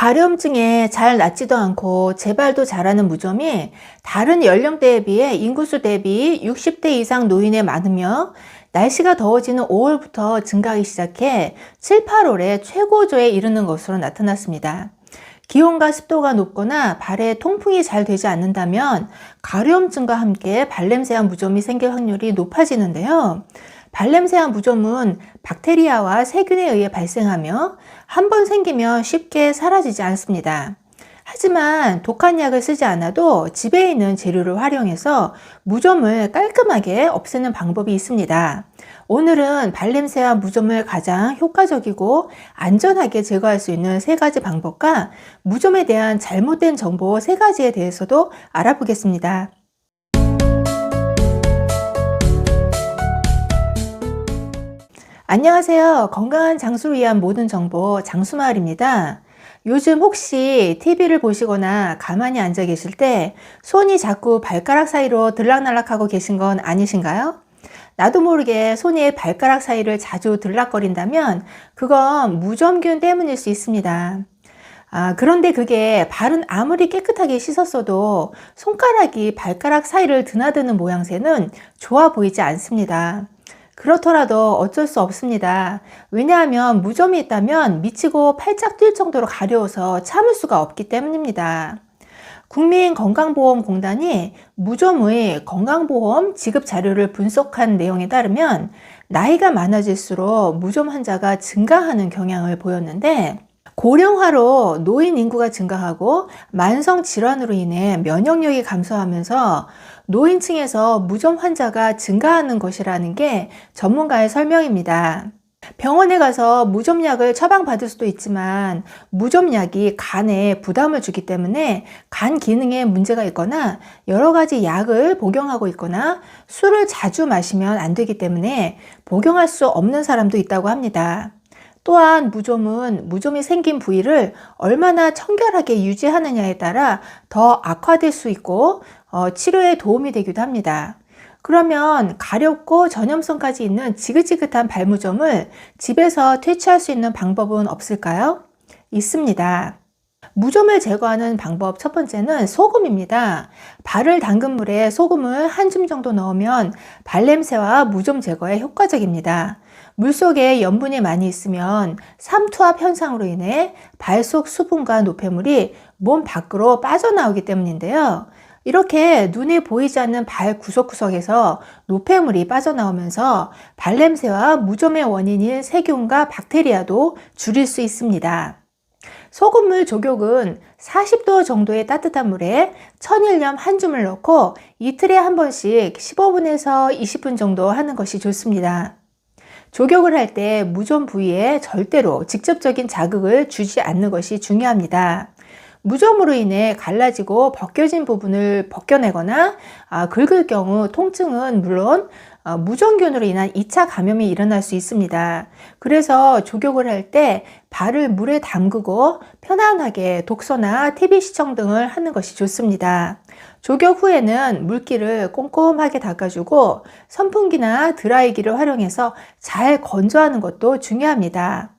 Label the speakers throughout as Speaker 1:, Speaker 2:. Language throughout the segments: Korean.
Speaker 1: 가려움증에 잘 낫지도 않고 재발도 잘하는 무좀이 다른 연령대에 비해 인구수 대비 60대 이상 노인에 많으며 날씨가 더워지는 5월부터 증가하기 시작해 7, 8월에 최고조에 이르는 것으로 나타났습니다. 기온과 습도가 높거나 발에 통풍이 잘 되지 않는다면 가려움증과 함께 발냄새와 무좀이 생길 확률이 높아지는데요. 발냄새와 무좀은 박테리아와 세균에 의해 발생하며 한 번 생기면 쉽게 사라지지 않습니다. 하지만 독한 약을 쓰지 않아도 집에 있는 재료를 활용해서 무좀을 깔끔하게 없애는 방법이 있습니다. 오늘은 발냄새와 무좀을 가장 효과적이고 안전하게 제거할 수 있는 세 가지 방법과 무좀에 대한 잘못된 정보 세 가지에 대해서도 알아보겠습니다. 안녕하세요. 건강한 장수를 위한 모든 정보 장수마을입니다. 요즘 혹시 TV를 보시거나 가만히 앉아 계실 때 손이 자꾸 발가락 사이로 들락날락하고 계신 건 아니신가요? 나도 모르게 손이 발가락 사이를 자주 들락거린다면 그건 무좀균 때문일 수 있습니다. 아, 그런데 그게 발은 아무리 깨끗하게 씻었어도 손가락이 발가락 사이를 드나드는 모양새는 좋아 보이지 않습니다. 그렇더라도 어쩔 수 없습니다. 왜냐하면 무좀이 있다면 미치고 팔짝 뛸 정도로 가려워서 참을 수가 없기 때문입니다. 국민건강보험공단이 무좀의 건강보험 지급 자료를 분석한 내용에 따르면 나이가 많아질수록 무좀 환자가 증가하는 경향을 보였는데 고령화로 노인 인구가 증가하고 만성 질환으로 인해 면역력이 감소하면서 노인층에서 무좀 환자가 증가하는 것이라는 게 전문가의 설명입니다. 병원에 가서 무좀약을 처방받을 수도 있지만 무좀약이 간에 부담을 주기 때문에 간 기능에 문제가 있거나 여러 가지 약을 복용하고 있거나 술을 자주 마시면 안 되기 때문에 복용할 수 없는 사람도 있다고 합니다. 또한 무좀은 무좀이 생긴 부위를 얼마나 청결하게 유지하느냐에 따라 더 악화될 수 있고 어, 치료에 도움이 되기도 합니다. 그러면 가렵고 전염성까지 있는 지긋지긋한 발무점을 집에서 퇴치할 수 있는 방법은 없을까요? 있습니다. 무좀을 제거하는 방법 첫 번째는 소금입니다. 발을 담근 물에 소금을 한 줌 정도 넣으면 발냄새와 무좀 제거에 효과적입니다. 물 속에 염분이 많이 있으면 삼투압 현상으로 인해 발속 수분과 노폐물이 몸 밖으로 빠져나오기 때문인데요. 이렇게 눈에 보이지 않는 발 구석구석에서 노폐물이 빠져나오면서 발냄새와 무좀의 원인인 세균과 박테리아도 줄일 수 있습니다. 소금물 조격은 40도 정도의 따뜻한 물에 천일염 한 줌을 넣고 이틀에 한 번씩 15분에서 20분 정도 하는 것이 좋습니다. 조격을 할 때 무좀 부위에 절대로 직접적인 자극을 주지 않는 것이 중요합니다. 무좀으로 인해 갈라지고 벗겨진 부분을 벗겨내거나 아, 긁을 경우 통증은 물론 어, 무좀균으로 인한 2차 감염이 일어날 수 있습니다. 그래서 조격을 할 때 발을 물에 담그고 편안하게 독서나 TV 시청 등을 하는 것이 좋습니다. 조격 후에는 물기를 꼼꼼하게 닦아주고 선풍기나 드라이기를 활용해서 잘 건조하는 것도 중요합니다.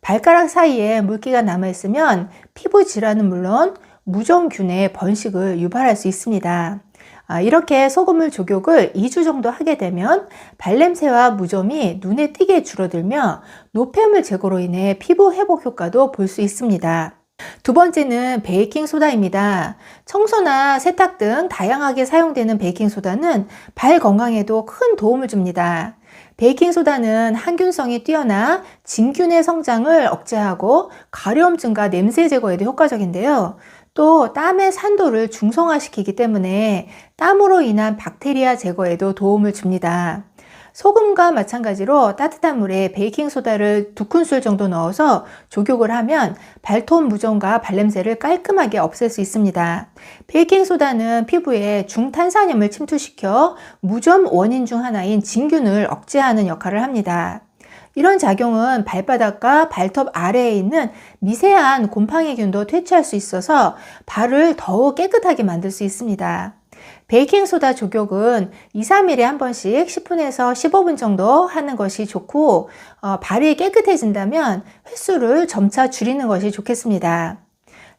Speaker 1: 발가락 사이에 물기가 남아있으면 피부 질환은 물론 무좀균의 번식을 유발할 수 있습니다. 아, 이렇게 소금물 조격을 2주 정도 하게 되면 발냄새와 무좀이 눈에 띄게 줄어들며 노폐물 제거로 인해 피부 회복 효과도 볼 수 있습니다. 두 번째는 베이킹소다입니다. 청소나 세탁 등 다양하게 사용되는 베이킹소다는 발 건강에도 큰 도움을 줍니다. 베이킹소다는 항균성이 뛰어나 진균의 성장을 억제하고 가려움증과 냄새 제거에도 효과적인데요. 또 땀의 산도를 중성화시키기 때문에 땀으로 인한 박테리아 제거에도 도움을 줍니다. 소금과 마찬가지로 따뜻한 물에 베이킹소다를 두 큰술 정도 넣어서 조격을 하면 발톱 무좀과 발냄새를 깔끔하게 없앨 수 있습니다. 베이킹소다는 피부에 중탄산염을 침투시켜 무좀 원인 중 하나인 진균을 억제하는 역할을 합니다. 이런 작용은 발바닥과 발톱 아래에 있는 미세한 곰팡이균도 퇴치할 수 있어서 발을 더욱 깨끗하게 만들 수 있습니다. 베이킹소다 조격은 2, 3일에 한 번씩 10분에서 15분 정도 하는 것이 좋고 어, 발이 깨끗해진다면 횟수를 점차 줄이는 것이 좋겠습니다.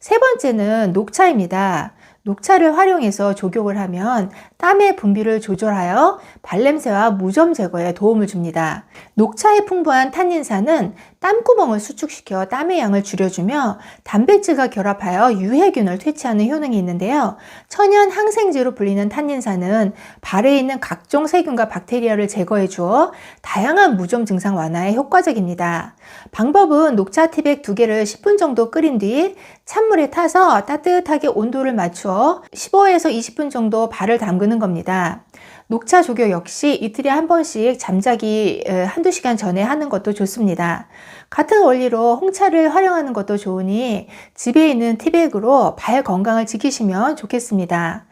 Speaker 1: 세 번째는 녹차입니다. 녹차를 활용해서 족욕을 하면 땀의 분비를 조절하여 발냄새와 무좀 제거에 도움을 줍니다. 녹차에 풍부한 탄닌산은 땀구멍을 수축시켜 땀의 양을 줄여주며 단백질과 결합하여 유해균을 퇴치하는 효능이 있는데요. 천연 항생제로 불리는 탄닌산은 발에 있는 각종 세균과 박테리아를 제거해 주어 다양한 무좀 증상 완화에 효과적입니다. 방법은 녹차 티백 두 개를 10분 정도 끓인 뒤 찬물에 타서 따뜻하게 온도를 맞추어 15에서 20분 정도 발을 담그는 겁니다. 녹차 조교 역시 이틀에 한 번씩 잠자기 한두 시간 전에 하는 것도 좋습니다. 같은 원리로 홍차를 활용하는 것도 좋으니 집에 있는 티백으로 발 건강을 지키시면 좋겠습니다.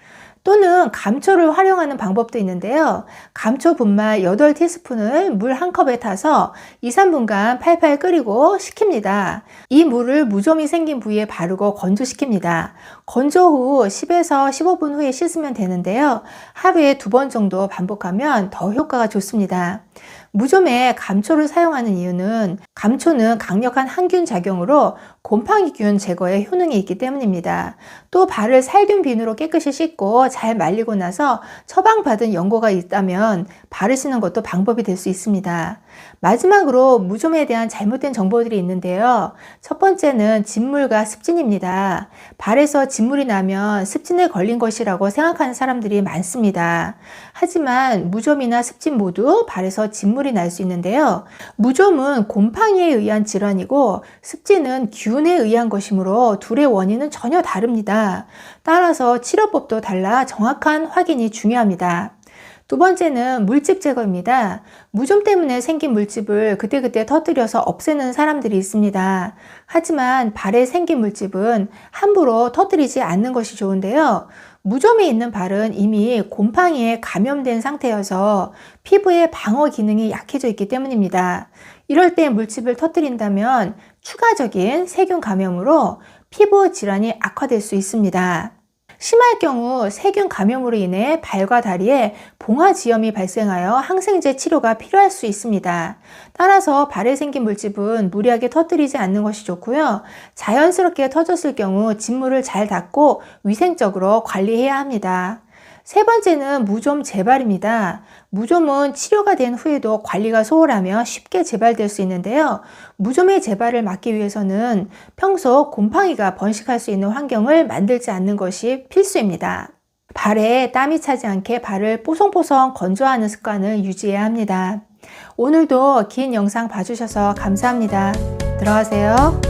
Speaker 1: 또는 감초를 활용하는 방법도 있는데요. 감초 분말 8티스푼을 물 한 컵에 타서 2, 3분간 팔팔 끓이고 식힙니다. 이 물을 무좀이 생긴 부위에 바르고 건조시킵니다. 건조 후 10에서 15분 후에 씻으면 되는데요. 하루에 두 번 정도 반복하면 더 효과가 좋습니다. 무좀에 감초를 사용하는 이유는 감초는 강력한 항균 작용으로 곰팡이균 제거에 효능이 있기 때문입니다. 또 발을 살균 비누로 깨끗이 씻고 잘 말리고 나서 처방받은 연고가 있다면 바르시는 것도 방법이 될 수 있습니다. 마지막으로 무좀에 대한 잘못된 정보들이 있는데요. 첫 번째는 진물과 습진입니다. 발에서 진물이 나면 습진에 걸린 것이라고 생각하는 사람들이 많습니다. 하지만 무좀이나 습진 모두 발에서 진물이 날 수 있는데요. 무좀은 곰팡이에 의한 질환이고 습진은 균에 의한 것이므로 둘의 원인은 전혀 다릅니다. 따라서 치료법도 달라 정확한 확인이 중요합니다. 두 번째는 물집 제거입니다. 무좀 때문에 생긴 물집을 그때그때 터뜨려서 없애는 사람들이 있습니다. 하지만 발에 생긴 물집은 함부로 터뜨리지 않는 것이 좋은데요. 무좀이 있는 발은 이미 곰팡이에 감염된 상태여서 피부의 방어 기능이 약해져 있기 때문입니다. 이럴 때 물집을 터뜨린다면 추가적인 세균 감염으로 피부 질환이 악화될 수 있습니다. 심할 경우 세균 감염으로 인해 발과 다리에 봉화지염이 발생하여 항생제 치료가 필요할 수 있습니다. 따라서 발에 생긴 물집은 무리하게 터뜨리지 않는 것이 좋고요. 자연스럽게 터졌을 경우 진물을 잘 닦고 위생적으로 관리해야 합니다. 세 번째는 무좀 재발입니다. 무좀은 치료가 된 후에도 관리가 소홀하며 쉽게 재발될 수 있는데요. 무좀의 재발을 막기 위해서는 평소 곰팡이가 번식할 수 있는 환경을 만들지 않는 것이 필수입니다. 발에 땀이 차지 않게 발을 뽀송뽀송 건조하는 습관을 유지해야 합니다. 오늘도 긴 영상 봐주셔서 감사합니다. 들어가세요.